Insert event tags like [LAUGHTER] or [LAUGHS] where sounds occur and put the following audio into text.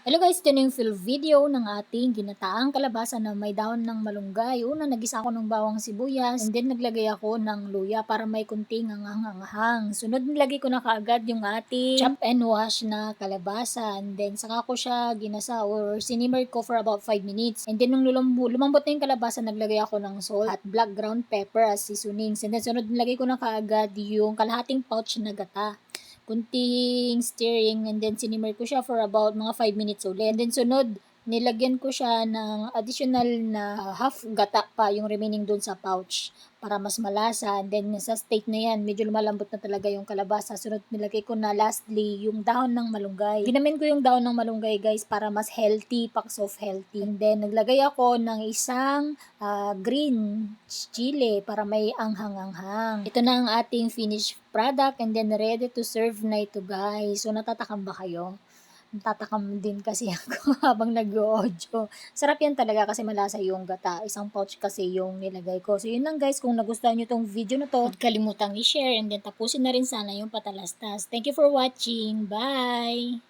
Hello guys, ito na yung full video ng ating ginataang kalabasa na may dahon ng malunggay. Una, nagisa ako ng bawang sibuyas and then naglagay ako ng luya para may kunting anghang-anghang. Sunod, nilagay ko na kaagad yung ating chop and wash na kalabasa and then saka ko siya ginasa or sinimmer ko for about 5 minutes. And then nung lumambo, lumambot na yung kalabasa, naglagay ako ng salt at black ground pepper as seasonings. And then sunod, nilagay ko na kaagad yung kalahating pouch na gata kunting stirring and then sinimmer ko siya for about mga 5 minutes ulit. And then sunod, nilagyan ko siya ng additional na half gata pa yung remaining dun sa pouch para mas malasa. And then sa state na yan, medyo lumalambot na talaga yung kalabasa. Sunod nilagay ko na lastly yung dahon ng malunggay. Ginamin ko yung dahon ng malunggay guys para mas healthy, packs of healthy. And then naglagay ako ng isang ah, green chili para may anghang-anghang. Ito na ang ating finished product and then ready to serve na ito guys. So natatakam ba kayo? Natatakam din kasi [LAUGHS] ako habang nag-audio. Sarap yan talaga kasi malasa yung gata. Isang pouch kasi yung nilagay ko. So yun lang guys, kung nagustuhan nyo tong video na to, huwag kalimutang i-share and then tapusin na rin sana yung patalastas. Thank you for watching. Bye!